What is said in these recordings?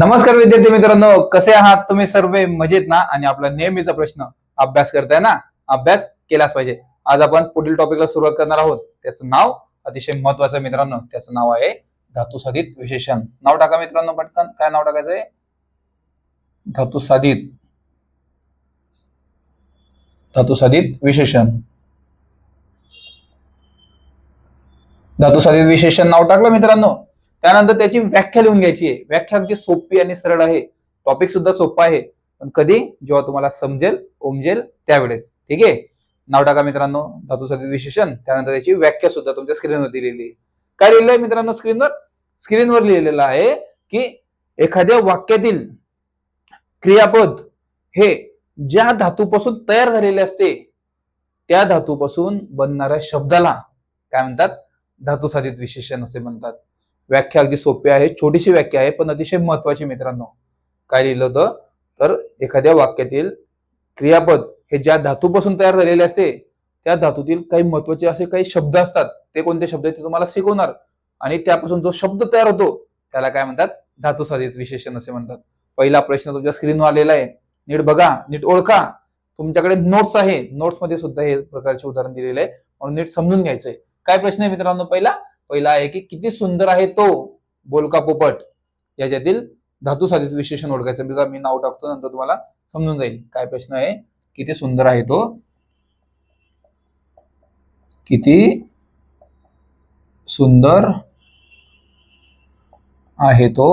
नमस्कार विद्यार्थी मित्रांनो कसे आहात तुम्ही सर्व? मजेत ना? आणि आपला नेहमीचा प्रश्न अभ्यास करताय ना? अभ्यास केलाच पाहिजे. आज आपण पुढील टॉपिकला सुरुवात करणार आहोत. त्याचं नाव अतिशय महत्वाचं मित्रांनो. त्याचं नाव आहे धातू साधित विशेषण. नाव टाका मित्रांनो पटकन. काय नाव टाकायचंय धातू साधित धातू साधित विशेषण. धातू साधित विशेषण नाव टाकलं मित्रांनो. त्यानंतर त्याची व्याख्या लिहून घ्यायची आहे. व्याख्या अगदी सोपी आणि सरळ आहे. टॉपिक सुद्धा सोपा आहे. पण कधी? जेव्हा तुम्हाला समजेल उमजेल त्यावेळेस. ठीक आहे? नाव टाका मित्रांनो. धातू विशेषण. त्यानंतर त्याची व्याख्या सुद्धा तुमच्या स्क्रीनवर दिलेली आहे. काय लिहिलंय मित्रांनो स्क्रीनवर स्क्रीनवर लिहिलेलं आहे की एखाद्या वाक्यातील क्रियापद हे ज्या धातूपासून तयार झालेले असते त्या धातूपासून बनणाऱ्या शब्दाला काय म्हणतात? धातुसाधित विशेषण असे म्हणतात. व्याख्या अगदी सोपी आहे छोटीशी व्याख्या आहे पण अतिशय महत्वाची मित्रांनो. काय लिहिलं होतं? तर एखाद्या वाक्यातील क्रियापद हे ज्या धातूपासून तयार झालेले असते त्या धातूतील काही महत्त्वाचे असे काही शब्द असतात. ते कोणते शब्द आहेत ते तुम्हाला शिकवणार. आणि त्यापासून जो शब्द तयार होतो त्याला काय म्हणतात? धातू साधित विशेषण असे म्हणतात. पहिला प्रश्न तुमच्या स्क्रीनवर आलेला आहे. नीट बघा नीट ओळखा. तुमच्याकडे नोट्स आहे. नोट्समध्ये सुद्धा हे प्रकारचे उदाहरण दिलेले आहे. म्हणून नीट समजून घ्यायचंय. काय प्रश्न आहे मित्रांनो पहिला? पहिला आहे की किती सुंदर आहे तो बोलका पोपट याच्यातील धातू साधित विशेषण ओळखायचं मी नाव टाकतो नंतर तुम्हाला समजून जाईल काय प्रश्न आहे. किती सुंदर आहे तो. किती सुंदर आहे तो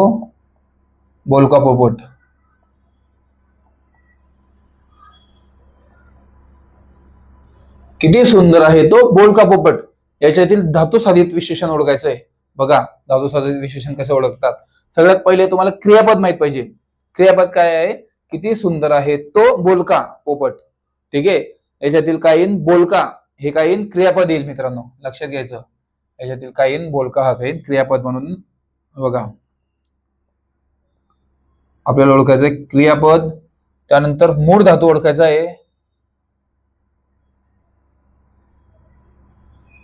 बोलका पोपट किती सुंदर आहे तो बोलका पोपट याच्यातील धातू साधित विशेषण ओळखायचं आहे बघा धातू साधित विशेषण कसे ओळखतात? सगळ्यात पहिले तुम्हाला क्रियापद माहीत पाहिजे. क्रियापद काय आहे? किती सुंदर आहे तो बोलका पोपट. ठीक आहे? याच्यातील काय येईन? बोलका. हे काय येईन? क्रियापद येईल मित्रांनो. लक्षात घ्यायचं. याच्यातील काय येईन? बोलका हा काय क्रियापद म्हणून बघा. आपल्याला ओळखायचं आहे क्रियापद. त्यानंतर मूळ धातू ओळखायचा आहे.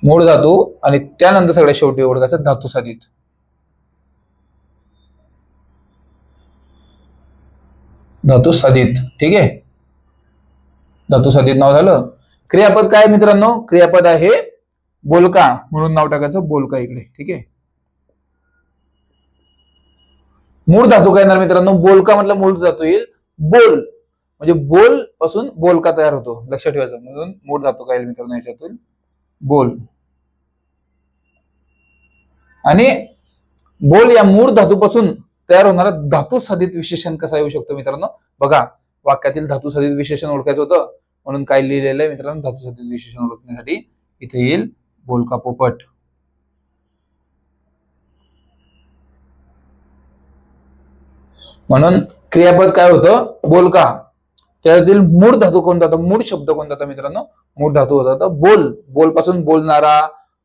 मूळ धातू आणि त्यानंतर सगळ्यात शेवटी ओळखायचं धातू साधित. धातू साधित. ठीक आहे? धातू साधित नाव झालं. क्रियापद काय मित्रांनो? क्रियापद आहे बोलका. म्हणून नाव टाकायचं बोलका इकडे. ठीक आहे? मूळ धातू काय येणार मित्रांनो? बोलका म्हटलं मूळ धातू येईल बोल. म्हणजे बोलपासून बोलका तयार होतो. लक्षात ठेवायचं. म्हणून मूळ धातू काय मित्रांनो याच्यातून? बोल. आणि बोल या मूळ धातूपासून तयार होणारा धातू साधित विशेषण कसा येऊ शकतो मित्रांनो? बघा वाक्यातील धातू साधित विशेषण ओळखायचं होतं. म्हणून काय लिहिलेलं आहे मित्रांनो? धातू साधित विशेषण ओळखण्यासाठी इथे येईल बोलका पोपट. म्हणून क्रियापद काय होतं? बोलका त्यातील मूळ धातू कोणता होता? मूळ शब्द कोणता होता मित्रांनो? मूळ धातू होता तर बोल. बोलपासून बोलणारा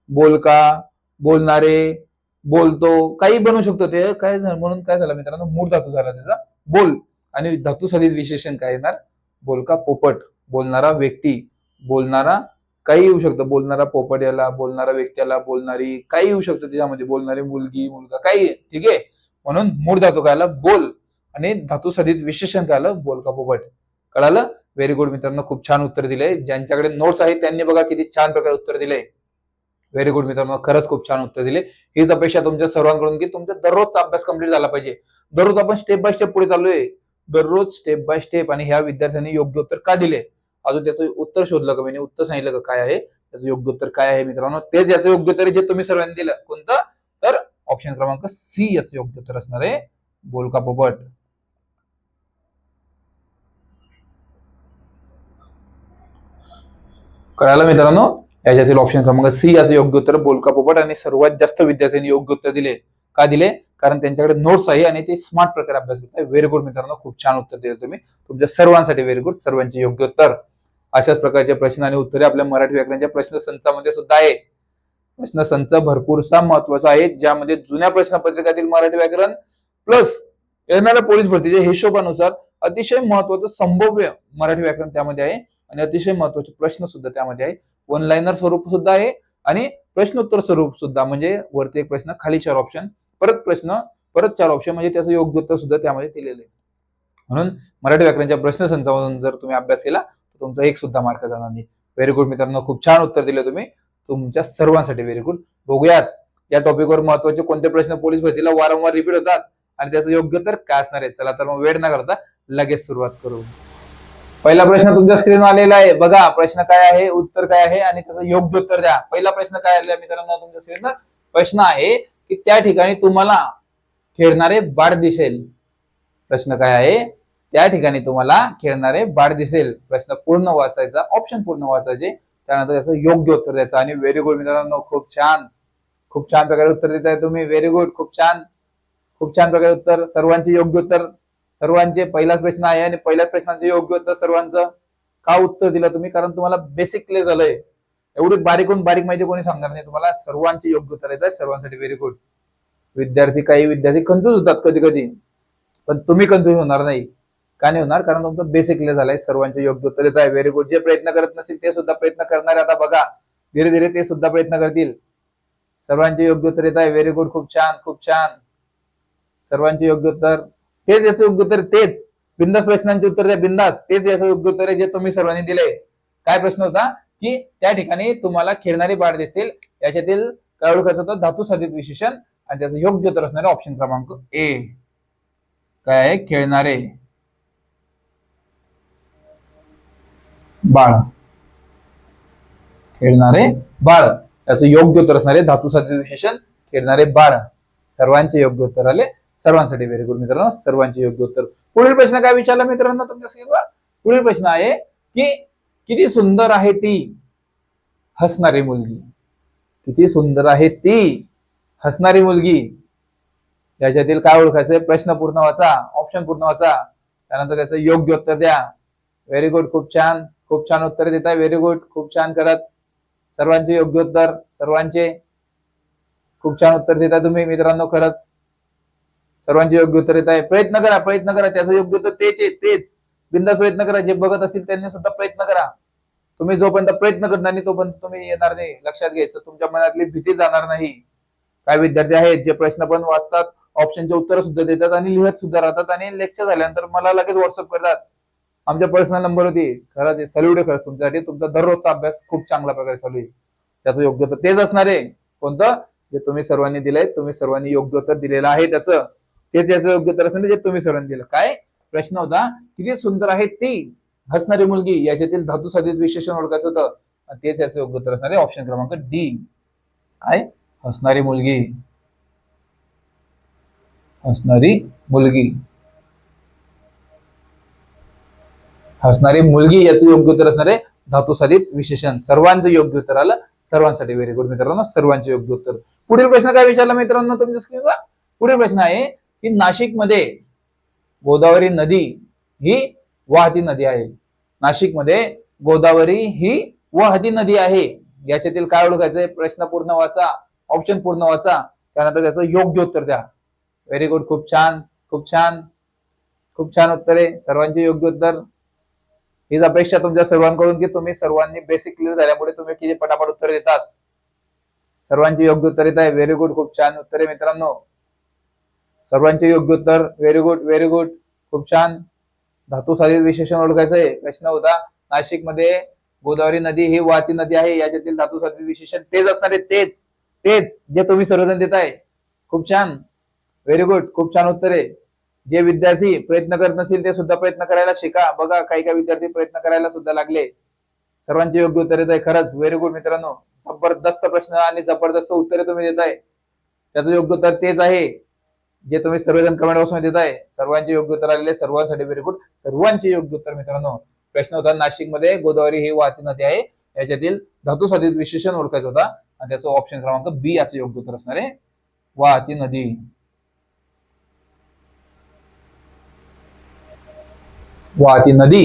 बोलका बोलणारे बोलतो काही बनू शकतो ते. काय झालं? म्हणून काय झालं मित्रांनो? मूळ धातू झाला त्याचा. बोल. आणि धातू साधित विशेषण काय येणार? बोलका पोपट. बोलणारा व्यक्ती. बोलणारा काही येऊ शकतं. बोलणारा पोपट याला बोलणारा व्यक्ती याला बोलणारी काही येऊ शकतं त्याच्यामध्ये. बोलणारी मुलगी मुलगा काही ठीक आहे? म्हणून मूळ धातू काय बोल. आणि धातू साधित विशेषण काय बोलका पोपट. कळालं? व्हेरी गुड मित्रांनो खूप छान उत्तर दिले ज्यांच्याकडे नोट्स आहेत त्यांनी बघा किती छान प्रकारे उत्तर दिले व्हेरी गुड मित्रांनो खरंच खूप छान उत्तर दिले हीच अपेक्षा तुमच्या सर्वांकडून की तुमचा दररोजचा अभ्यास कंप्लीट झाला पाहिजे. दररोज आपण स्टेप बाय स्टेप पुढे चाललोय. दररोज स्टेप बाय स्टेप आणि ह्या विद्यार्थ्यांनी योग्य उत्तर का दिले अजून त्याचं उत्तर शोधलं का मी उत्तर सांगितलं का काय आहे? त्याचं योग्य उत्तर काय आहे मित्रांनो? तेच याचं योग्य उत्तर जे तुम्ही सर्वांनी दिलं. कोणतं? तर ऑप्शन क्रमांक सी याचं योग्य उत्तर असणार आहे. बोलका पोपट. कळालं मित्रांनो? याच्यातील ऑप्शन क्रमांक सी याचं योग्य उत्तर बोलका पोपट आणि सर्वात जास्त विद्यार्थ्यांनी योग्य उत्तर दिले. का दिले? कारण त्यांच्याकडे नोट्स आहे आणि ते स्मार्ट प्रकारे अभ्यास करतात. व्हेरी गुड मित्रांनो खूप छान उत्तर दिले तुम्ही. तुमच्या सर्वांसाठी व्हेरी गुड सर्वांचे योग्य उत्तर. अशाच प्रकारचे प्रश्न आणि उत्तरे आपल्या मराठी व्याकरणच्या प्रश्न संचामध्ये सुद्धा आहे. प्रश्न संच भरपूरसा महत्त्वाचा आहे ज्यामध्ये जुन्या प्रश्नपत्रिकातील मराठी व्याकरण प्लस येणाऱ्या पोलीस भरतीच्या हिशोबानुसार अतिशय महत्वाचं संभव्य मराठी व्याकरण त्यामध्ये आहे. आणि अतिशय महत्त्वाचे प्रश्न सुद्धा त्यामध्ये आहे. वन लाईनर स्वरूप सुद्धा आहे आणि प्रश्नोत्तर स्वरूप सुद्धा म्हणजे वरती एक प्रश्न खाली चार ऑप्शन परत प्रश्न परत चार ऑप्शन म्हणजे त्याचं योग्य उत्तर सुद्धा त्यामध्ये दिलेलं आहे. म्हणून मराठी व्याकरणच्या प्रश्नसंचामधून जर तुम्ही अभ्यास केला तर तुमचा एक सुद्धा मार्क जाणार नाही. व्हेरी गुड मित्रांनो खूप छान उत्तर दिले तुम्ही. तुमच्या सर्वांसाठी व्हेरी गुड बघूयात या टॉपिकवर महत्त्वाचे कोणते प्रश्न पोलीस भरतीला वारंवार रिपीट होतात आणि त्याचं योग्य तर काय असणार आहे? चला तर मग वेळ न करता लगेच सुरुवात करू. पहिला प्रश्न तुमच्या स्क्रीनवर आलेला आहे. बघा प्रश्न काय आहे? उत्तर काय आहे? आणि त्याचं योग्य उत्तर द्या. पहिला प्रश्न काय आलेला मित्रांनो तुमच्या स्क्रीनवर प्रश्न आहे की त्या ठिकाणी तुम्हाला खेळणारे बाळ दिसेल. प्रश्न काय आहे? त्या ठिकाणी तुम्हाला खेळणारे बाळ दिसेल. प्रश्न पूर्ण वाचायचा ऑप्शन पूर्ण वाचायचे. त्यानंतर त्याचं योग्य उत्तर द्यायचं. आणि व्हेरी गुड मित्रांनो खूप छान. खूप छान प्रकारे उत्तर देत आहे तुम्ही. व्हेरी गुड खूप छान. खूप छान प्रकारे उत्तर. सर्वांचे योग्य उत्तर. सर्वांचे पहिलाच प्रश्न आहे आणि पहिल्याच प्रश्नाचे योग्य उत्तर सर्वांचं का उत्तर दिलं तुम्ही? कारण तुम्हाला बेसिक क्लिअर झालंय. एवढी बारीकून बारीक माहिती कोणी सांगणार नाही. तुम्हाला सर्वांचे योग्य उत्तर येत आहे सर्वांसाठी व्हेरी गुड विद्यार्थी काही विद्यार्थी कन्फ्यूज होतात कधी कधी पण तुम्ही कन्फ्यूज होणार नाही. का नाही होणार? कारण तुमचं बेसिक क्लिअर झालंय. सर्वांचे योग्य उत्तर येत आहे. व्हेरी गुड जे प्रयत्न करत नसतील ते सुद्धा प्रयत्न करणार आता बघा. धीरे धीरे ते सुद्धा प्रयत्न करतील. सर्वांचे योग्य उत्तर येत आहे. व्हेरी गुड खूप छान. खूप छान. सर्वांचे योग्य उत्तर तेच याचं योग्य उत्तर तेच. बिंदास प्रश्नांचे उत्तर द्या बिंदास. तेच याचं योग्य उत्तर आहे जे तुम्ही सर्वांनी दिले. काय प्रश्न होता? की त्या ठिकाणी तुम्हाला खेळणारी बाळ दिसेल. याच्यातील काय ओळखायचं होतं धातू साधित विशेषण आणि त्याचं योग्य उत्तर असणारे ऑप्शन क्रमांक ए काय? आहे खेळणारे बाळ. खेळणारे बाळ. त्याचं योग्य उत्तर असणारे धातू साधित विशेषण खेळणारे बाळ. सर्वांचे योग्य उत्तर आले. सर्वांसाठी व्हेरी गुड मित्रांनो. सर्वांचे योग्य उत्तर. पुढील प्रश्न काय विचारला मित्रांनो तुमच्या पुढील प्रश्न आहे की किती सुंदर आहे ती? हसणारी मुलगी. किती सुंदर आहे ती? हसणारी मुलगी. याच्यातील काय ओळखायचंय प्रश्न पूर्ण वाचा ऑप्शन पूर्ण वाचा. त्यानंतर त्याचं योग्य उत्तर द्या. व्हेरी गुड खूप छान. खूप छान उत्तर देत आहे व्हेरी गुड खूप छान खरंच. सर्वांचे योग्य उत्तर सर्वांचे. खूप छान उत्तर देता तुम्ही मित्रांनो खरंच. सर्वांचे योग्य उत्तर येत आहे. प्रयत्न करा प्रयत्न करा. त्याचं योग्य उत्तर तेच आहे तेच. बिंदा प्रयत्न करा. जे बघत असतील त्यांनी सुद्धा प्रयत्न करा. तुम्ही जोपर्यंत प्रयत्न करणार नाही तोपर्यंत तुम्ही येणार नाही. लक्षात घ्यायचं तुमच्या मनातली भीती जाणार नाही. काय विद्यार्थी आहेत जे प्रश्न पण वाचतात ऑप्शनचे उत्तर सुद्धा देतात आणि लिहत सुद्धा राहतात आणि लेक्चर झाल्यानंतर मला लगेच व्हॉट्सअप करतात. आमच्या पर्सनल नंबर होती खरंच सल्यूड खरंच तुमच्यासाठी. तुमचा दररोजचा अभ्यास खूप चांगल्या प्रकारे चालू आहे. त्याचं योग्य तर तेच असणार आहे. कोणतं? जे तुम्ही सर्वांनी दिलंय तुम्ही सर्वांनी योग्य उत्तर दिलेलं आहे त्याचं. ते त्याचं योग्य तर असणार जे तुम्ही सर्वांनी दिलं. काय? प्रश्न होता किती सुंदर आहे ती हसणारी मुलगी. याच्यातील धातू साधित विशेषण ओळखायचं होतं. आणि ते त्याचं योग्य उत्तर असणार आहे ऑप्शन क्रमांक डी काय? हसणारी मुलगी. हसणारी मुलगी. हसणारी मुलगी याचं योग्य उत्तर असणार आहे धातू साधित विशेषण. सर्वांचं योग्य उत्तर आलं सर्वांसाठी व्हेरी गुड मित्रांनो सर्वांचे योग्य उत्तर. पुढील प्रश्न काय विचारला मित्रांनो तुमच्या स्क्रीनवर पुढील प्रश्न आहे की नाशिकमध्ये गोदावरी नदी ही वाहती नदी आहे. नाशिकमध्ये गोदावरी ही वाहती नदी आहे. याच्यातील काय ओळखायचंय प्रश्न पूर्ण वाचा ऑप्शन पूर्ण वाचा. त्यानंतर त्याचं योग्य उत्तर द्या. व्हेरी गुड खूप छान खूप छान. खूप छान उत्तर. आहे सर्वांचे योग्य उत्तर. हीच अपेक्षा तुमच्या सर्वांकडून की तुम्ही सर्वांनी बेसिक क्लिअर झाल्यामुळे तुम्ही किती पटापट उत्तर देतात. सर्वांचे योग्य उत्तर येत आहे. व्हेरी गुड खूप छान उत्तर आहे मित्रांनो. सर्वांचे योग्य उत्तर. व्हेरी गुड व्हेरी गुड खूप छान. धातू साधित विशेषण ओळखायचं आहे प्रश्न होता. नाशिकमध्ये गोदावरी नदी ही वाहती नदी आहे. याच्यातील धातू साधित विशेषण तेच असणारे तेच तेच जे तुम्ही सर्वजण देत आहे खूप छान. व्हेरी गुड खूप छान उत्तर आहे. जे विद्यार्थी प्रयत्न करत नसतील ते सुद्धा प्रयत्न करायला शिका. बघा काही काही विद्यार्थी प्रयत्न करायला सुद्धा लागले. सर्वांचे योग्य उत्तर येत आहे खरंच. व्हेरी गुड मित्रांनो. जबरदस्त प्रश्न आणि जबरदस्त उत्तरे तुम्ही देत आहे त्याचं योग्य उत्तर तेच आहे. जे तुम्ही सर्वजण कमेंट बॉक्समध्ये देत आहे सर्वांचे योग्य उत्तर आलेले सर्वांसाठी व्हेरी गुड सर्वांचे योग्य उत्तर मित्रांनो. प्रश्न होता नाशिकमध्ये गोदावरी ही वाहती नदी आहे. याच्यातील धातू साधित विशेषण ओळखायचं होता. आणि त्याचं ऑप्शन क्रमांक बी याचं योग्य उत्तर असणार आहे. वाहती नदी. वाहती नदी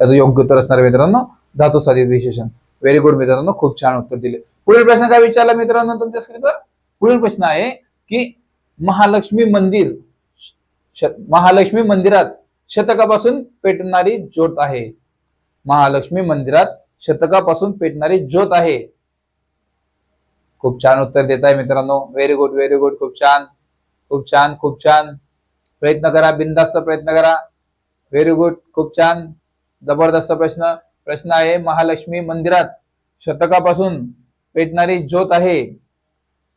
याचं योग्य उत्तर असणार मित्रांनो. धातू साधित विशेषण. व्हेरी गुड मित्रांनो. खूप छान उत्तर दिले. पुढील प्रश्न काय विचारला मित्रांनो? तुमच्या स्क्रीनवर पुढील प्रश्न आहे की महालक्ष्मी मंदिर श- महालक्ष्मी मंदिरात शतकापासून पेटणारी ज्योत आहे. महालक्ष्मी मंदिरात शतकापासून पेटणारी ज्योत आहे. खूप छान उत्तर देत आहे मित्रांनो. व्हेरी गुड व्हेरी गुड खूप छान. खूप छान खूप छान. प्रयत्न करा बिंदास्त प्रयत्न करा. व्हेरी गुड खूप छान. जबरदस्त प्रश्न प्रश्न आहे महालक्ष्मी मंदिरात शतकापासून पेटणारी ज्योत आहे.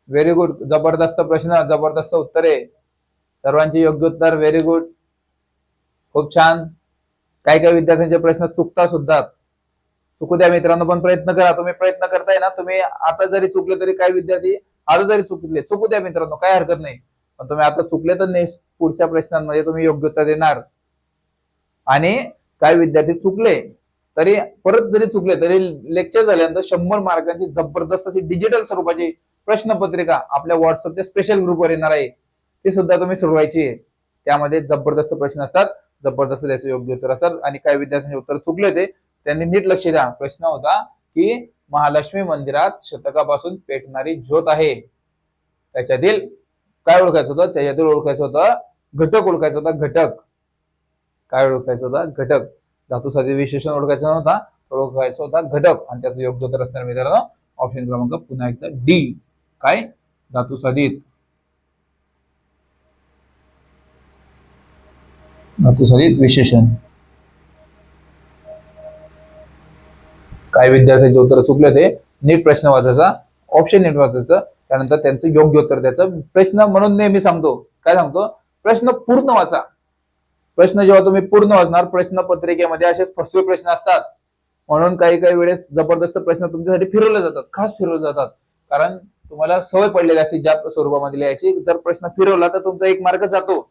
व्हेरी गुड जबरदस्त प्रश्न जबरदस्त उत्तरे. सर्वांची योग्य उत्तर व्हेरी गुड खूप छान. काही काही विद्यार्थ्यांचे प्रश्न चुकता सुद्धा. चुकू द्या मित्रांनो पण प्रयत्न करा. तुम्ही प्रयत्न करताय ना तुम्ही आता जरी चुकले तरी काही विद्यार्थी आज जरी चुकले चुकू द्या मित्रांनो काही हरकत नाही. पण तुम्ही आता चुकले तर नेक्स्ट पुढच्या प्रश्नांमध्ये तुम्ही योग्य उत्तर देणार. आणि काही विद्यार्थी चुकले तरी परत जरी चुकले तरी लेक्चर झाल्यानंतर शंभर मार्कांची जबरदस्त अशी डिजिटल स्वरूपाची प्रश्नपत्रिका आपल्या व्हॉट्सअपच्या स्पेशल ग्रुपवर येणार आहे. ती सुद्धा तुम्ही सोडवायची आहे. त्यामध्ये जबरदस्त प्रश्न असतात. जबरदस्त त्याचे योग्य उत्तर असतात. आणि काही विद्यार्थ्यांचे उत्तर चुकले होते. त्यांनी नीट लक्ष द्या. प्रश्न होता की महालक्ष्मी मंदिरात शतकापासून पेटणारी ज्योत आहे. त्याच्यातील काय ओळखायचं होतं? त्याच्यातील ओळखायचं होतं घटक ओळखायचा होता घटक. काय ओळखायचं होता? घटक. धातूसाठी विशेषण ओळखायचं नव्हता. ओळखायचा होता घटक. आणि त्याचं योग्य उत्तर असणार मित्रांनो. ऑप्शन क्रमांक पुन्हा एकदा डी काय? धातू सदित धातू सदित विशेषण. काही विद्यार्थ्यांचे उत्तर चुकले ते नीट प्रश्न वाचायचा. ऑप्शन नीट वाचायचं. त्यानंतर त्यांचं योग्य उत्तर द्यायचं. प्रश्न म्हणून नेहमी सांगतो. काय सांगतो? प्रश्न पूर्ण वाचा. प्रश्न जेव्हा तुम्ही पूर्ण वाचणार प्रश्न पत्रिकेमध्ये असे फसवे प्रश्न असतात. म्हणून काही काही वेळेस जबरदस्त प्रश्न तुमच्यासाठी फिरवले जातात. खास फिरवले जातात. कारण तुम्हाला सवय पडलेली असते ज्या स्वरूपामध्ये लिहायची. जर प्रश्न फिरवला तर तुमचा एक मार्क जातो.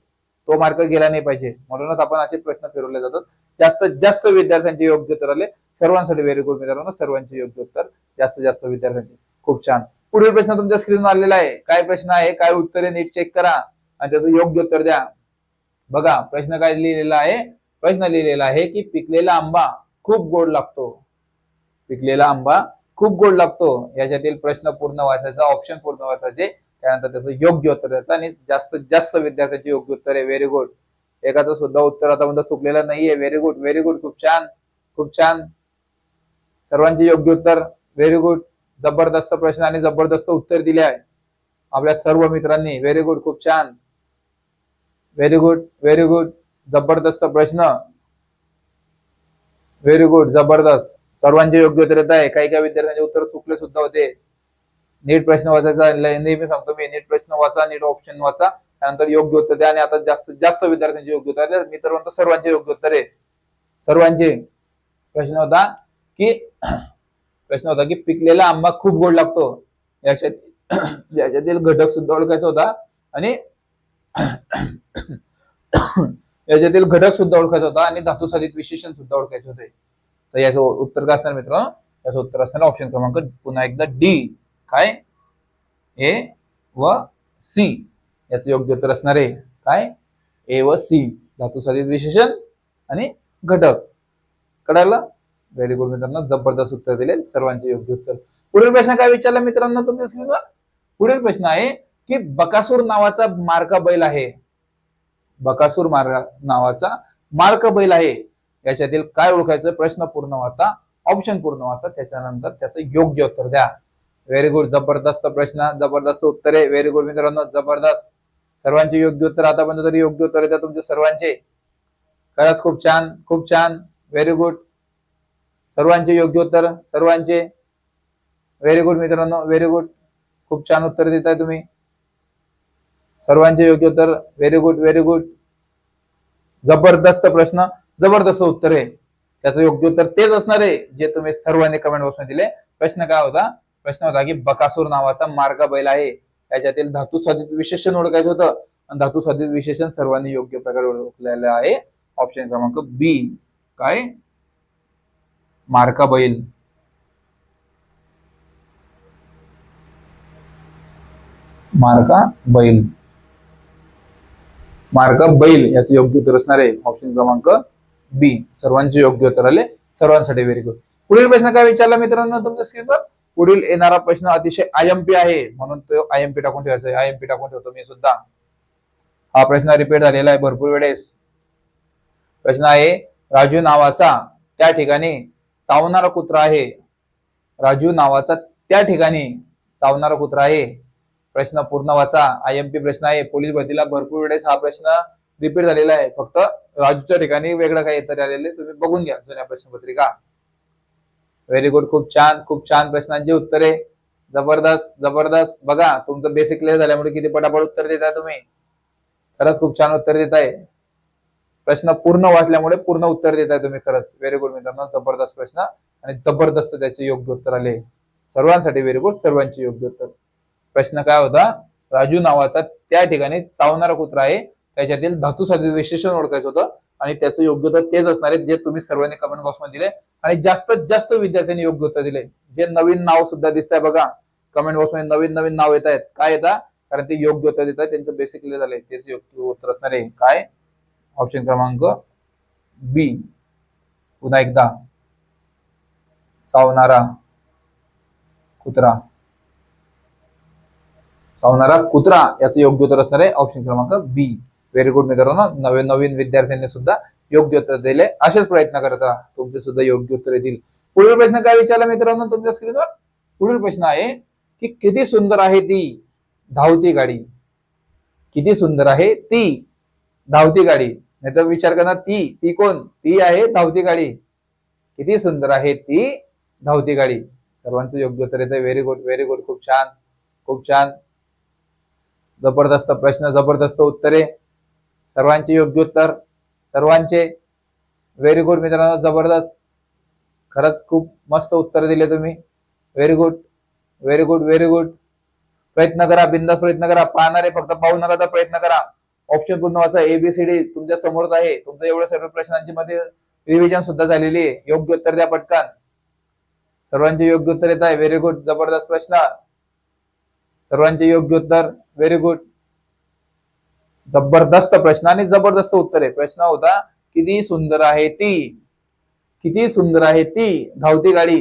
तो मार्क गेला नाही पाहिजे. म्हणूनच आपण असे प्रश्न फिरवले जातात. जास्तीत जास्त विद्यार्थ्यांचे योग्य उत्तर आले. सर्वांसाठी व्हेरी गुड मित्रांनो. सर्वांचे योग्य उत्तर जास्त जास्त विद्यार्थ्यांचे. खूप छान. पुढील प्रश्न तुमच्या स्क्रीनवर आलेला आहे. काय प्रश्न आहे? काय उत्तर आहे नीट चेक करा. आणि त्याचं योग्य उत्तर द्या. बघा प्रश्न काय लिहिलेला आहे? प्रश्न लिहिलेला आहे की पिकलेला आंबा खूप गोड लागतो. पिकलेला आंबा खूप गोड लागतो. याच्यातील प्रश्न पूर्ण वाचायचा ऑप्शन पूर्ण वाचायचे. त्यानंतर त्याचं योग्य उत्तर द्यायचं आणि जास्तीत जास्त विद्यार्थ्यांचे योग्य उत्तर आहे. व्हेरी गुड एकाचं सुद्धा उत्तर आता म्हणजे चुकलेलं नाहीये. व्हेरी गुड व्हेरी गुड खूप छान खूप छान. सर्वांचे योग्य उत्तर. व्हेरी गुड जबरदस्त प्रश्न आणि जबरदस्त उत्तर दिले आहे. आपल्या सर्व मित्रांनी. व्हेरी गुड खूप छान. व्हेरी गुड व्हेरी गुड जबरदस्त प्रश्न. व्हेरी गुड जबरदस्त. सर्वांचे योग्य उत्तर येत आहे. काही काही विद्यार्थ्यांचे उत्तर चुकले सुद्धा होते. नीट प्रश्न वाचायचा नेहमी सांगतो मी. नीट प्रश्न वाचा नीट ऑप्शन वाचा. त्यानंतर योग्य उत्तर द्या आणि आता जास्तीत जास्त विद्यार्थ्यांचे योग्य उत्तर मी तर म्हणतो सर्वांचे योग्य उत्तर आहे. सर्वांचे. प्रश्न होता की प्रश्न होता की पिकलेला आंबा खूप गोड लागतो. याच्यात याच्यातील घटक सुद्धा ओळखायचा होता. आणि याच्यातील घटक सुद्धा ओळखायचा होता आणि धातू साधित विशेषण सुद्धा ओळखायचे होते. तर याचं उत्तर काय असणार मित्रांनो? याचं उत्तर असणार ऑप्शन क्रमांक पुन्हा एकदा डी काय? ए व सी याचं योग्य उत्तर असणार आहे काय? ए व सी धातू साधित विशेषण आणि घटक. कळायला व्हेरी गुड मित्रांनो. जबरदस्त उत्तर दिले सर्वांचे योग्य उत्तर. पुढील प्रश्न काय विचारला मित्रांनो तुमच्या स्क्रीनवर पुढील प्रश्न आहे की बकासूर नावाचा मार्का बैल आहे. बकासूर मार्ग नावाचा मार्क बैल आहे. याच्यातील काय ओळखायचं? प्रश्न पूर्ण वाचा ऑप्शन पूर्ण वाचा त्याच्यानंतर त्याचं योग्य उत्तर द्या. व्हेरी गुड जबरदस्त प्रश्न जबरदस्त उत्तर. आहे व्हेरी गुड मित्रांनो जबरदस्त. सर्वांचे योग्य उत्तर आतापर्यंत तरी योग्य उत्तर येतात तुमचे सर्वांचे. खरंच खूप छान खूप छान. व्हेरी गुड सर्वांचे योग्य उत्तर सर्वांचे. व्हेरी गुड मित्रांनो व्हेरी गुड खूप छान उत्तर देत आहे तुम्ही. सर्वांचे योग्य उत्तर व्हेरी गुड व्हेरी गुड जबरदस्त प्रश्न. जबरदस्त उत्तर आहे. त्याचं योग्य उत्तर तेच असणार आहे जे तुम्ही सर्वांनी कमेंट बॉक्समध्ये दिले प्रश्न काय होता? प्रश्न होता की बकासूर नावाचा मार्ग बैल आहे. त्याच्यातील धातू साधित विशेषण ओळखायचं होतं. आणि धातू साधित विशेषण सर्वांनी योग्य प्रकारे ओळखलेलं आहे. ऑप्शन क्रमांक बी काय? मार्का बैल. मार्का बैल. मार्का बैल याचं योग्य उत्तर असणार आहे. ऑप्शन क्रमांक बी सर्वांचे योग्य उत्तर आले. सर्वांसाठी व्हेरी गुड पुढील प्रश्न काय विचारला मित्रांनो तुमच्या स्क्रीनवर पुढील येणारा प्रश्न अतिशय आयएमपी आहे. म्हणून तो आयएमपी टाकून ठेवायचा आहे. आयएमपी टाकून ठेवतो मी सुद्धा. हा प्रश्न रिपीट झालेला आहे भरपूर वेळेस. प्रश्न आहे राजू नावाचा त्या ठिकाणी चावणारा कुत्रा आहे. राजू नावाचा त्या ठिकाणी चावणारा कुत्रा आहे. प्रश्न पूर्ण वाचा. आय एम पी प्रश्न आहे. पोलीस भरतीला भरपूर वेळेस हा प्रश्न रिपीट झालेला आहे. फक्त राजूच्या ठिकाणी वेगळं काही तरी आलेले तुम्ही बघून घ्या जुन्या प्रश्नपत्रिका. व्हेरी गुड खूप छान खूप छान प्रश्नांची उत्तरे. जबरदस्त जबरदस्त. बघा तुमचं बेसिक क्लिअर झाल्यामुळे किती पटापट उत्तर देताय तुम्ही. खरंच खूप छान उत्तर देताय. प्रश्न पूर्ण वाचल्यामुळे पूर्ण उत्तर देताय तुम्ही खरंच. व्हेरी गुड मित्रांनो. जबरदस्त प्रश्न आणि जबरदस्त त्याचे योग्य उत्तर आले. सर्वांसाठी व्हेरी गुड सर्वांचे योग्य उत्तर. प्रश्न काय होता? राजू नावाचा त्या ठिकाणी चावणारा कुत्रा आहे. त्याच्यातील धातू साधित विश्लेषण ओळखायचं होतं. आणि त्याचं योग्य उत्तर तेच असणार आहे जे तुम्ही सर्वांनी कमेंट बॉक्समध्ये दिले. आणि जास्तीत जास्त विद्यार्थ्यांनी योग्य उत्तर दिले. जे नवीन नाव सुद्धा दिसत आहे बघा कमेंट बॉक्समध्ये नवीन नवीन नाव येत आहेत काय येतात कारण ते योग्य उत्तर देत आहेत त्यांचं बेसिकली झालंय. तेच योग्य उत्तर असणार आहे. काय? ऑप्शन क्रमांक बी पुन्हा एकदा. चावणारा कुत्रा. चावणारा कुत्रा याचं योग्य उत्तर असणार आहे. ऑप्शन क्रमांक बी व्हेरी गुड मित्रांनो नवीन नवीन विद्यार्थ्यांनी सुद्धा योग्य उत्तर दिले. असेच प्रयत्न करत राहा. तुमचे सुद्धा योग्य उत्तर येतील. पुढील प्रश्न काय विचारला मित्रांनो तुमच्या स्क्रीनवर पुढील प्रश्न आहे की किती सुंदर आहे ती धावती गाडी? किती सुंदर आहे ती धावती गाडी? नाही तर विचार करणार ती ती कोण? ती आहे धावती गाडी. किती सुंदर आहे ती धावती गाडी? सर्वांचं योग्य उत्तर येतं व्हेरी गुड व्हेरी गुड खूप छान खूप छान. जबरदस्त प्रश्न जबरदस्त उत्तरे. सर्वांचे योग्य उत्तर. सर्वांचे व्हेरी गुड मित्रांनो जबरदस्त. खरंच खूप मस्त उत्तर दिले तुम्ही. Very good very good very good प्रयत्न करा बिंदास प्रयत्न करा पाहणारे फक्त पाहू नका तर प्रयत्न करा. ऑप्शन पूर्ण वाचा. एबीसीडी तुमच्या समोरच आहे. तुमचं एवढ्या सर्व प्रश्नांची मध्ये रिव्हिजन सुद्धा झालेली आहे. योग्य उत्तर द्या पटकन. सर्वांचे योग्य उत्तर येत आहे. व्हेरी गुड जबरदस्त प्रश्न. सर्वांचे योग्य उत्तर. व्हेरी गुड जबरदस्त प्रश्न आणि जबरदस्त उत्तर आहे. प्रश्न होता किती सुंदर आहे ती? किती सुंदर आहे ती? धावती गाडी.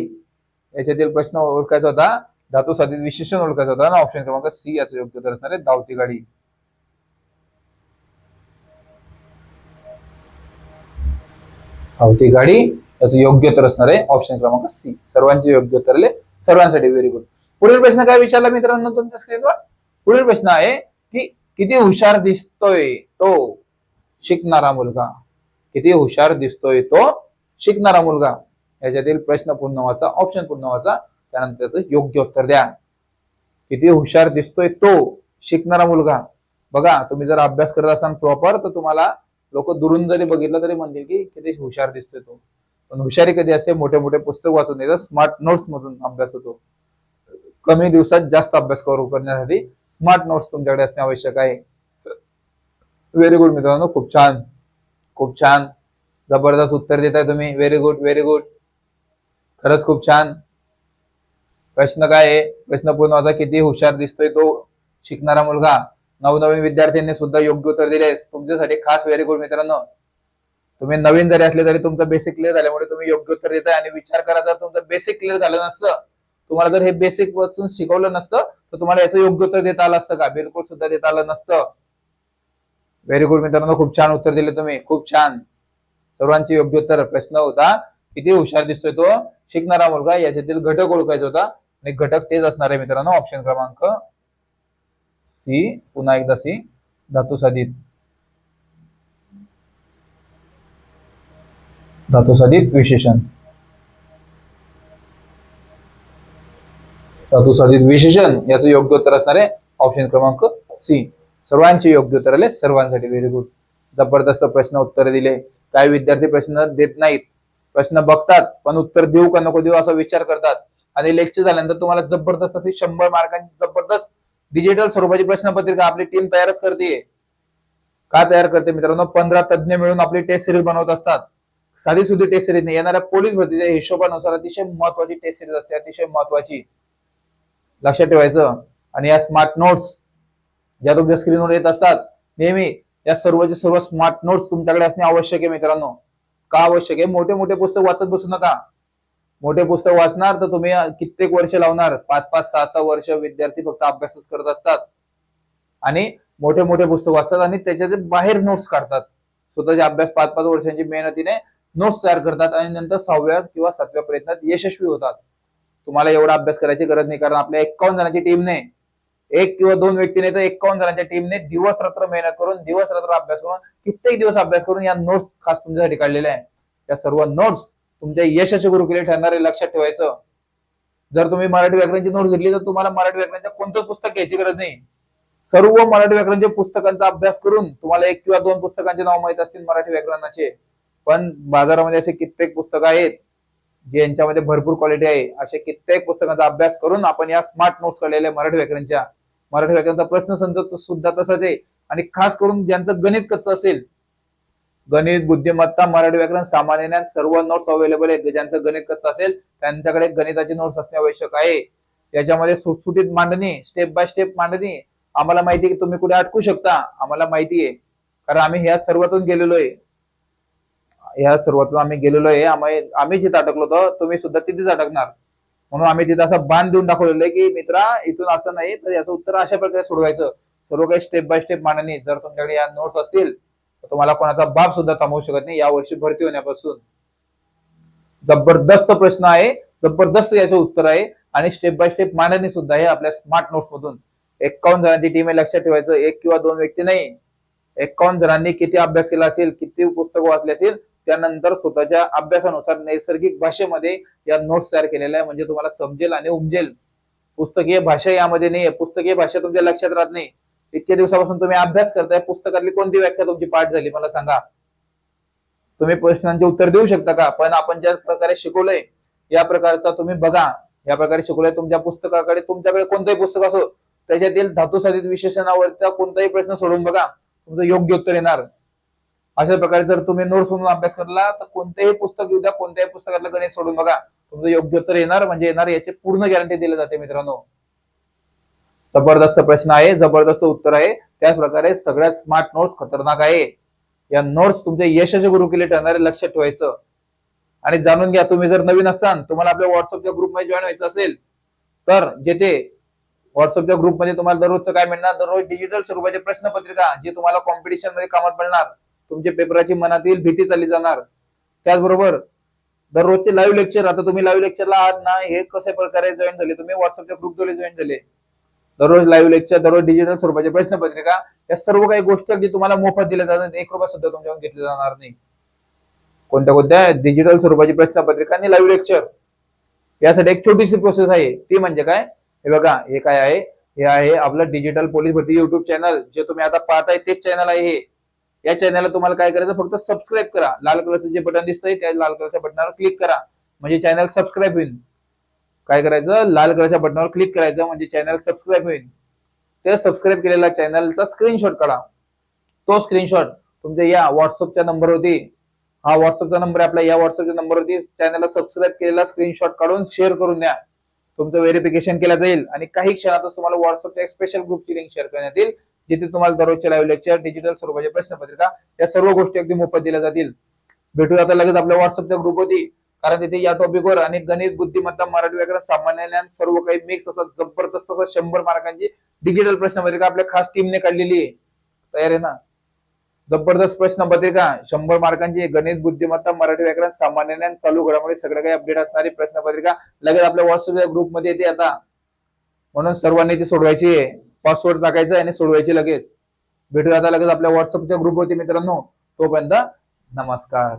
याच्यातील प्रश्न ओळखायचा होता धातू साधित विशेषण ओळखायचा होता. ना ऑप्शन क्रमांक सी याचं योग्य उत्तर असणार आहे धावती गाडी. धावती गाडी याचं योग्य उत्तर असणार आहे ऑप्शन क्रमांक सी सर्वांचे योग्य उत्तर आले सर्वांसाठी व्हेरी गुड पुढील प्रश्न काय विचारला मित्रांनो तुमच्या स्क्रीनवर पुढील प्रश्न आहे की किती हुशार दिसतोय तो शिकणारा मुलगा. किती हुशार दिसतोय तो शिकणारा मुलगा. याच्यातील प्रश्न पूर्ण वाचा ऑप्शन पूर्ण वाचा त्यानंतर योग्य उत्तर द्या. किती हुशार दिसतोय तो शिकणारा मुलगा. बघा तुम्ही जर अभ्यास करत असाल प्रॉपर तर तुम्हाला लोक दुरून जरी बघितलं तरी म्हणतील की किती हुशार दिसतोय तो. पण हुशारी कधी असते? मोठे मोठे पुस्तक वाचून येतं स्मार्ट नोट्स मधून अभ्यास होतो. कमी दिवसात जास्त अभ्यास करू करण्यासाठी स्मार्ट नोट्स तुमच्याकडे असणे आवश्यक आहे. व्हेरी गुड मित्रांनो खूप छान. खूप छान. जबरदस्त उत्तर देताय तुम्ही. व्हेरी गुड व्हेरी गुड खरंच खूप छान. प्रश्न काय आहे? प्रश्न पूर्ण होता किती हुशार दिसतोय तो शिकणारा मुलगा. नवनवीन विद्यार्थ्यांनी सुद्धा योग्य उत्तर दिले. तुमच्यासाठी खास व्हेरी गुड मित्रांनो. तुम्ही नवीन जरी असले तरी तुमचं बेसिक क्लिअर झाल्यामुळे तुम्ही योग्य उत्तर देताय. आणि विचार करा जर तुमचं बेसिक क्लिअर झालं नसतं तुम्हाला जर हे बेसिक वाचून शिकवलं नसतं तर तुम्हाला याचं योग्य उत्तर देता आलं असतं का? बिलकुल सुद्धा देता आलं नसतं. व्हेरी गुड मित्रांनो खूप छान उत्तर दिले तुम्ही. खूप छान. सर्वांचे योग्य उत्तर प्रश्न होता. किती हुशार दिसतोय तो. शिकणारा मुलगा याच्यातील घटक ओळखायचा होता. आणि घटक तेच असणार आहे मित्रांनो. ऑप्शन क्रमांक सी पुन्हा एकदा सी धातू साधित धातू साधित विशेषण. धातुसाधित विशेषण याचं योग्य उत्तर असणार आहे. ऑप्शन क्रमांक सी सर्वांचे योग्य उत्तर आले सर्वांसाठी व्हेरी गुड जबरदस्त प्रश्न उत्तर दिले. काही विद्यार्थी प्रश्न देत नाहीत. प्रश्न बघतात पण उत्तर देऊ का नको देऊ असा विचार करतात. आणि लेक्चर झाल्यानंतर तुम्हाला जबरदस्त अशी शंभर मार्कांची जबरदस्त डिजिटल स्वरूपाची प्रश्नपत्रिका आपली टीम तयारच करते. का तयार करते मित्रांनो? पंधरा तज्ज्ञ मिळून आपली टेस्ट सिरीज बनवत असतात. साधी सुधी टेस्ट सिरीज नाही. येणाऱ्या पोलीस भरतीच्या हिशोबानुसार अतिशय महत्वाची टेस्ट सिरीज असते. अतिशय महत्वाची. लक्षात ठेवायचं. आणि या स्मार्ट नोट्स ज्या तुमच्या स्क्रीनवर येत असतात नेहमी या सर्वचे सर्व स्मार्ट नोट्स तुमच्याकडे असणे आवश्यक आहे मित्रांनो. का आवश्यक आहे? मोठे मोठे पुस्तक वाचत बसू नका. मोठे पुस्तक वाचणार तर तुम्ही कित्येक वर्ष लावणार. पाच पाच सहा सहा वर्ष विद्यार्थी फक्त अभ्यासच करत असतात. आणि मोठे मोठे पुस्तक वाचतात आणि त्याच्याचे बाहेर नोट्स काढतात. स्वतःचे अभ्यास पाच पाच वर्षांची मेहनतीने नोट्स तयार करतात आणि नंतर सहाव्या किंवा सातव्या प्रयत्नात यशस्वी होतात. तुम्हाला एवढा अभ्यास करायची गरज नाही कारण आपल्या एकावन्न जणांची टीमने एक किंवा दोन व्यक्तीने तर एकावन्न जणांच्या टीमने दिवस रात्र मेहनत करून दिवस रात्र अभ्यास करून कित्येक दिवस अभ्यास करून या नोट्स खास तुमच्यासाठी काढलेल्या आहे या सर्व नोट्स तुमच्या यशाचे गुरुकिले ठरणारे लक्षात ठेवायचं. जर तुम्ही मराठी व्याकरणची नोट्स घेतली तर तुम्हाला मराठी व्याकरणच्या कोणतंच पुस्तक घ्यायची गरज नाही. सर्व मराठी व्याकरणच्या पुस्तकांचा अभ्यास करून तुम्हाला एक किंवा दोन पुस्तकांचे नाव माहीत असतील मराठी व्याकरणाचे. पण बाजारामध्ये असे कित्येक पुस्तकं आहेत जे यांच्यामध्ये भरपूर क्वालिटी आहे असे कित्येक पुस्तकांचा अभ्यास करून आपण या स्मार्ट नोट्स काढलेल्या आहे मराठी व्याकरणच्या मराठी व्याकरणचा प्रश्न संच सुद्धा तसाच आहे. आणि खास करून ज्यांचं गणित कच्चं असेल गणित बुद्धिमत्ता मराठी व्याकरण सामान्य ज्ञान सर्व नोट्स अवेलेबल आहेत. ज्यांचं गणित कच्चं असेल त्यांच्याकडे गणिताचे नोट्स असणे आवश्यक आहे. याच्यामध्ये सुटसुटीत मांडणी स्टेप बाय स्टेप मांडणी आम्हाला माहिती आहे की तुम्ही कुठे अटकू शकता आम्हाला माहिती आहे. कारण आम्ही ह्या सर्वातून गेलेलो आहे. ह्या सर्वातून आम्ही गेलेलो आहे. आम्ही आम्ही जिथे अटकलो होतो तुम्ही सुद्धा तिथेच अटकणार. म्हणून आम्ही तिथं असं बांध देऊन दाखवलेलं आहे की मित्रा इथून असं नाही तर याचं उत्तर अशा प्रकारे सोडवायचं. सर्व काही स्टेप बाय स्टेप मांडणी. जर तुमच्याकडे या नोट्स असतील तर तुम्हाला कोणाचा बाप सुद्धा थांबवू शकत नाही. या वर्षी भरती होण्यापासून. जबरदस्त प्रश्न आहे. जबरदस्त याचं उत्तर आहे. आणि स्टेप बाय स्टेप मांडणी सुद्धा आहे आपल्या स्मार्ट नोट्स मधून. एकावन्न जणांची टीम आहे लक्षात ठेवायचं. एक किंवा दोन व्यक्ती नाही. एकावन्न जणांनी किती अभ्यास केला असेल किती पुस्तकं वाचली असेल त्यानंतर स्वतःच्या अभ्यासानुसार नैसर्गिक भाषेमध्ये या नोट्स तयार केलेल्या आहे म्हणजे तुम्हाला समजेल आणि उमजेल. पुस्तकीय भाषा यामध्ये नाहीये. पुस्तकीय भाषा तुमच्या लक्षात राहत नाही. इतक्या दिवसापासून तुम्ही अभ्यास करताय. पुस्तकातली कोणती व्याख्या तुमची पाठ झाली? मला सांगा. तुम्ही प्रश्नांचे उत्तर देऊ शकता का? पण आपण ज्या प्रकारे शिकवलंय या प्रकारचा तुम्ही बघा. या प्रकारे शिकवलंय तुमच्या पुस्तकाकडे तुमच्याकडे कोणतंही पुस्तक असो त्याच्यातील धातुसाधित विशेषणावरचा कोणताही प्रश्न सोडून बघा. तुमचं योग्य उत्तर येणार. अशा प्रकारे जर तुम्ही नोट्स म्हणून अभ्यास करला तर कोणतेही पुस्तक येऊ द्या कोणत्याही पुस्तकातलं गणित सोडून बघा. तुमचं योग्य उत्तर येणार म्हणजे येणार याची पूर्ण गॅरंटी दिली जाते मित्रांनो. जबरदस्त प्रश्न आहे जबरदस्त उत्तर आहे. त्याच प्रकारे सगळ्यात स्मार्ट नोट्स खतरनाक आहे. या नोट्स तुमच्या यशाचे गुरु केले ठरणारे लक्षात ठेवायचं. आणि जाणून घ्या तुम्ही जर नवीन असाल तुम्हाला आपल्या व्हॉट्सअपच्या ग्रुपमध्ये जॉईन व्हायचं असेल तर जेथे व्हॉट्सअपच्या ग्रुपमध्ये तुम्हाला दररोजचं काय मिळणार? दररोज डिजिटल स्वरूपाचे प्रश्नपत्रिका जे तुम्हाला कॉम्पिटिशनमध्ये कामात पडणार तुमच्या पेपराची मनातील भीती चालली जाणार. त्याचबरोबर दररोजचे लाईव्ह लेक्चर आता तुम्ही लाईव्ह लेक्चरला आहात ना हे कशा प्रकारे जॉईन झाले? तुम्ही व्हॉट्सअपच्या ग्रुपद्वारे जॉईन झाले. दररोज लाईव्ह लेक्चर दररोज डिजिटल स्वरूपाचे प्रश्नपत्रिका या सर्व काही गोष्टी अगदी तुम्हाला मोफत दिल्या जातात एक रुपया सुद्धा तुमच्याकडून घेतले जाणार नाही. कोणत्या कोणत्या? डिजिटल स्वरूपाची प्रश्नपत्रिका आणि लाईव्ह लेक्चर यासाठी एक छोटीशी प्रोसेस आहे. ती म्हणजे काय? हे बघा हे काय आहे? हे आहे आपलं डिजिटल पोलीस भरती युट्यूब चॅनल जे तुम्ही आता पाहताय तेच चॅनल आहे हे. या चॅनलला तुम्हाला काय करायचं फक्त सबस्क्राईब करा. लाल कलरचं जे बटन दिसतंय त्या लाल कलरच्या बटनावर क्लिक करा. म्हणजे चॅनल सबस्क्राईब होईल. काय करायचं? लाल कलरच्या बटनावर क्लिक करायचं म्हणजे चॅनल सबस्क्राईब होईल. त्या सबस्क्राईब केलेल्या चॅनलचा स्क्रीनशॉट काढा. तो स्क्रीनशॉट तुमच्या या व्हॉट्सअपच्या नंबरवरती हा व्हॉट्सअपचा नंबर आहे आपला या व्हॉट्सअपच्या नंबरवरती चॅनलला सबस्क्राईब केलेला स्क्रीनशॉट काढून शेअर करून द्या. तुमचं व्हेरिफिकेशन केलं जाईल. आणि काही क्षणातच तुम्हाला व्हॉट्सअपच्या स्पेशल ग्रुपची लिंक शेअर करण्यात येईल. जिथे तुम्हाला दररोजचे लाईव्ह लेक्चर डिजिटल स्वरूपाची प्रश्नपत्रिका या सर्व गोष्टी अगदी मोफत दिल्या जातील. भेटूया आता लगेच आपल्या व्हॉट्सअपच्या ग्रुप होती कारण तिथे या टॉपिकवर आणि गणित बुद्धिमत्ता मराठी व्याकरण सामान्य ज्ञान सर्व काही मिक्स असतात. जबरदस्त असं शंभर मार्कांची डिजिटल प्रश्नपत्रिका आपल्या खास टीमने काढलेली आहे. तयार आहे ना? जबरदस्त प्रश्नपत्रिका शंभर मार्कांची गणित बुद्धिमत्ता मराठी व्याकरण सामान्य ज्ञान चालू घडामोडी सगळं काही अपडेट असणारी प्रश्नपत्रिका लगेच आपल्या व्हॉट्सअपच्या ग्रुपमध्ये येते आता. म्हणून सर्वांनी ती सोडवायची आहे. पासवर्ड टाकायचा आणि सोडवायची लगेच. भेटूया आता लगेच आपल्या व्हॉट्सअपच्या ग्रुपवरती मित्रांनो. तोपर्यंत नमस्कार.